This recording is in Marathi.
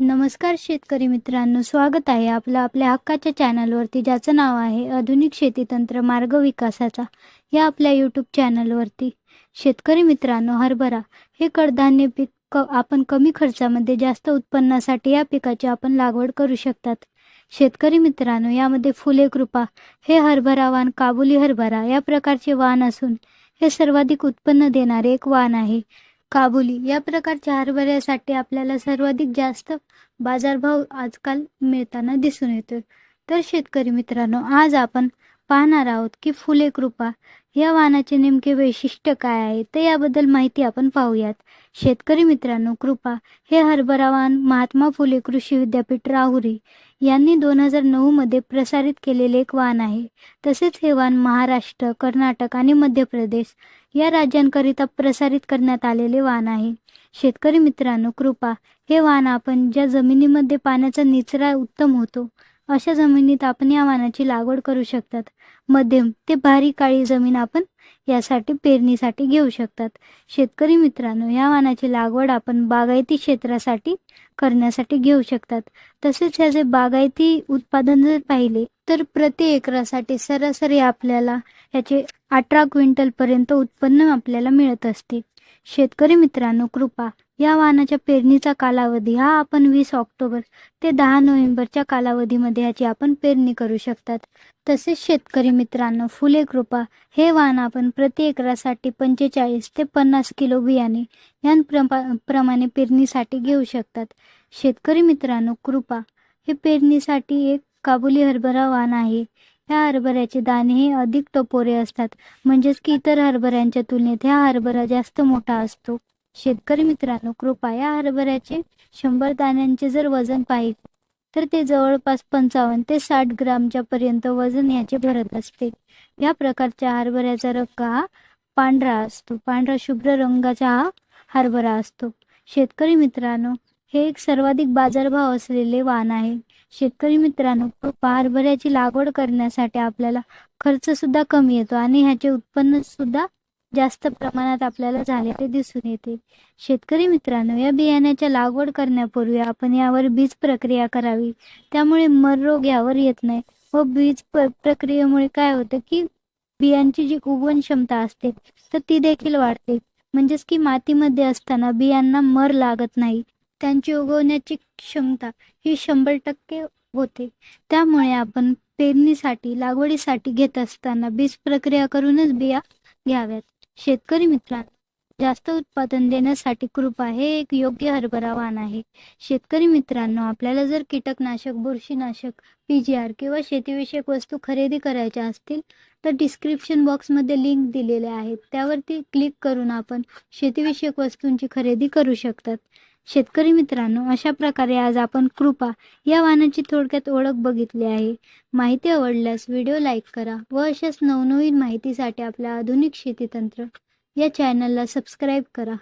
नमस्कार शेतकरी मित्रांनो स्वागत आहे आपलं आपल्या हक्काच्या चॅनलवरती ज्याचं नाव आहे आधुनिक शेती तंत्र मार्ग विकासाचा या आपल्या यूट्यूब चॅनलवरती. शेतकरी मित्रांनो हरभरा हे कडधान्य पीक क आपण कमी खर्चामध्ये जास्त उत्पन्नासाठी या पिकाची आपण लागवड करू शकतात. शेतकरी मित्रांनो यामध्ये फुले कृपा हे हरभरा वाण काबुली हरभरा या प्रकारचे वाण असून हे सर्वाधिक उत्पन्न देणारे एक वाण आहे. काबुली. या प्रकारच्या हरभऱ्यासाठी आपल्याला सर्वाधिक जास्त बाजारभाव आजकाल मिळताना दिसून येतो तर शेतकरी मित्रांनो आज आपण पाहणार आहोत की फुले कृपा या वाहनाचे नेमके वैशिष्ट्य काय आहे तर याबद्दल माहिती आपण पाहूयात. शेतकरी मित्रांनो कृपा हे हरभरा वाहन महात्मा फुले कृषी विद्यापीठ राहुरी यांनी दोन हजार नऊमध्ये प्रसारित केलेले एक वाहन आहे. तसेच हे वाहन महाराष्ट्र कर्नाटक आणि मध्य प्रदेश या राज्यांकरिता प्रसारित करण्यात आलेले वाहन आहे. शेतकरी मित्रांनो कृपा हे वाहन आपण ज्या जमिनीमध्ये पाण्याचा निचरा उत्तम होतो अशा जमिनीत आपण या वाणाची लागवड करू शकतात. मध्यम ते भारी काळी जमीन आपण यासाठी पेरणीसाठी घेऊ शकतात. शेतकरी मित्रांनो या वाणाची लागवड आपण बागायती क्षेत्रासाठी करण्यासाठी घेऊ शकतात. तसेच ह्याचे बागायती उत्पादन जर पाहिले तर प्रति एकरासाठी सरासरी आपल्याला याचे अठरा क्विंटलपर्यंत उत्पन्न आपल्याला मिळत असते. शेतकरी मित्रांनो कृपा या वाहनाच्या पेरणीचा कालावधी हा आपण वीस ऑक्टोबर ते दहा नोव्हेंबरच्या कालावधीमध्ये ह्याची आपण पेरणी करू शकतात. तसेच शेतकरी मित्रांनो फुले कृपा हे वाहन आपण प्रति एकरासाठी पंचेचाळीस ते पन्नास किलो बियाणे या प्रमाणे पेरणीसाठी घेऊ शकतात. शेतकरी मित्रांनो कृपा हे पेरणीसाठी एक काबुली हरभरा वाहन आहे. ह्या हरभऱ्याचे दाणे हे अधिक टपोरे असतात. म्हणजेच की इतर हरभऱ्यांच्या तुलनेत ह्या हरभरा जास्त मोठा असतो. शेतकरी मित्रांनो कृपा या हरभऱ्याचे शंभर दाण्यांचे जर वजन पाहिजे तर ते जवळपास पंचावन्न ते साठ ग्रामच्या पर्यंत वजन याचे भरत असते. या प्रकारच्या हरभऱ्याचा रंग हा पांढरा असतो. पांढरा शुभ्र रंगाचा हा हरभरा असतो. शेतकरी मित्रांनो हे एक सर्वाधिक बाजारभाव असलेले वाहन आहे. शेतकरी मित्रांनो हरभऱ्याची लागवड करण्यासाठी आपल्याला खर्च सुद्धा कमी येतो आणि ह्याचे उत्पन्न सुद्धा जास्त प्रमाणात आपल्याला झालेले दिसून येते. शेतकरी मित्रांनो या बियाण्याच्या लागवड करण्यापूर्वी आपण यावर बीज प्रक्रिया करावी. त्यामुळे मर रोग यावर येत नाही. व बीज प्रक्रियेमुळे काय होतं की बियांची जी उगवण क्षमता असते तर ती देखील वाढते. म्हणजेच की मातीमध्ये असताना बियांना मर लागत नाही. त्यांची उगवण्याची क्षमता ही शंभर टक्के होते. त्यामुळे आपण पेरणीसाठी लागवडीसाठी घेत असताना बीज प्रक्रिया करूनच बिया घ्याव्यात. शेतकरी मित्रांनो जास्त उत्पादन देण्यासाठी कृपा हे एक योग्य हरभरा वाण आहे. शेतकरी मित्रांनो आपल्याला जर कीटकनाशक बुरशीनाशक पी जी आर किंवा शेतीविषयक वस्तू खरेदी करायच्या असतील तर डिस्क्रिप्शन बॉक्समध्ये लिंक दिलेले आहेत. त्यावरती क्लिक करून आपण शेतीविषयक वस्तूंची खरेदी करू शकतात. शेतकरी मित्रांनो अशा प्रकारे आज आपण कृपा या वाहनाची थोडक्यात ओळख बघितली आहे. माहिती आवडल्यास व्हिडिओ लाईक करा व अशाच नवनवीन माहितीसाठी आपल्या आधुनिक शेतीतंत्र या चॅनलला सबस्क्राईब करा.